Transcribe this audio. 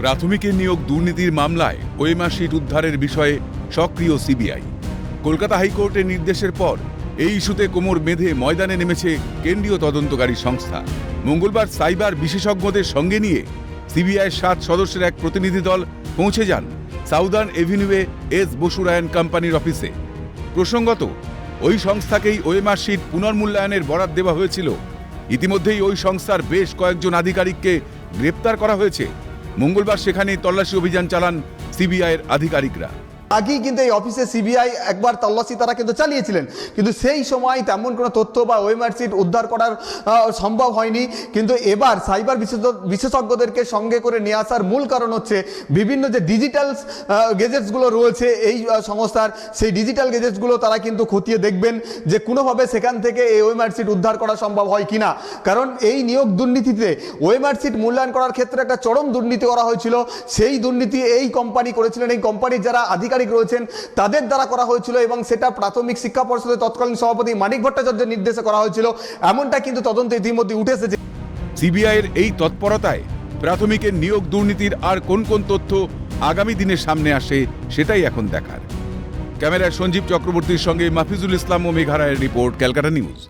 প্রাথমিকের নিয়োগ দুর্নীতির মামলায় ওয়েমার শিট উদ্ধারের বিষয়ে সক্রিয় সিবিআই। কলকাতা হাইকোর্টের নির্দেশের পর এই ইস্যুতে কোমর বেঁধে ময়দানে নেমেছে কেন্দ্রীয় তদন্তকারী সংস্থা। মঙ্গলবার সাইবার বিশেষজ্ঞদের সঙ্গে নিয়ে সিবিআইয়ের সাত সদস্যের এক প্রতিনিধি দল পৌঁছে যান সাউদার্ন এভিনিউয়ে এস বসুরায়ন কোম্পানির অফিসে। প্রসঙ্গত, ওই সংস্থাকেই ওয়েমার শিট পুনর্মূল্যায়নের বরাদ দেওয়া হয়েছিল। ইতিমধ্যেই ওই সংস্থার বেশ কয়েকজন আধিকারিককে গ্রেপ্তার করা হয়েছে। মঙ্গলবার সেখানেই তল্লাশি অভিযান চালান সিবিআইয়ের আধিকারিকরা। আগেই কিন্তু এই অফিসে সিবিআই একবার তল্লাশি তারা কিন্তু চালিয়েছিলেন। কিন্তু সেই সময় তেমন কোনো তথ্য বা ওয়েমার সিট উদ্ধার করার সম্ভব হয়নি। কিন্তু এবার সাইবার বিশেষজ্ঞদেরকে সঙ্গে করে নিয়ে আসার মূল কারণ হচ্ছে বিভিন্ন যে ডিজিটাল গেজেটসগুলো রয়েছে এই সংস্থার, সেই ডিজিটাল গেজেটসগুলো তারা কিন্তু খতিয়ে দেখবেন যে কোনোভাবে সেখান থেকে এই ওয়েমার সিট উদ্ধার করা সম্ভব হয় কি না কারণ এই নিয়োগ দুর্নীতিতে ওয়েমার সিট মূল্যায়ন করার ক্ষেত্রে একটা চরম দুর্নীতি করা হয়েছিল। সেই দুর্নীতি এই কোম্পানি করেছিলেন। এই কোম্পানির যারা আধিকারিক রয়েছেন, তাদের দ্বারা করা হয়েছিল এবং সেটা প্রাথমিক শিক্ষা পর্ষদের তৎকালীন সভাপতি মানিক ভট্টাচার্যের নির্দেশে করা হয়েছিল। এমনটা কিন্তু তদন্তে ইতিমধ্যে উঠে এসেছে। সিবিআইয়ের এই তৎপরতায় প্রাথমিকের নিয়োগ দুর্নীতির আর কোন কোন তথ্য আগামী দিনে সামনে আসে সেটাই এখন দেখার। ক্যামেরায় সঞ্জীব চক্রবর্তীর সঙ্গে মাফিজুল ইসলাম ও মেঘারায়ের রিপোর্ট, ক্যালকাটা নিউজ।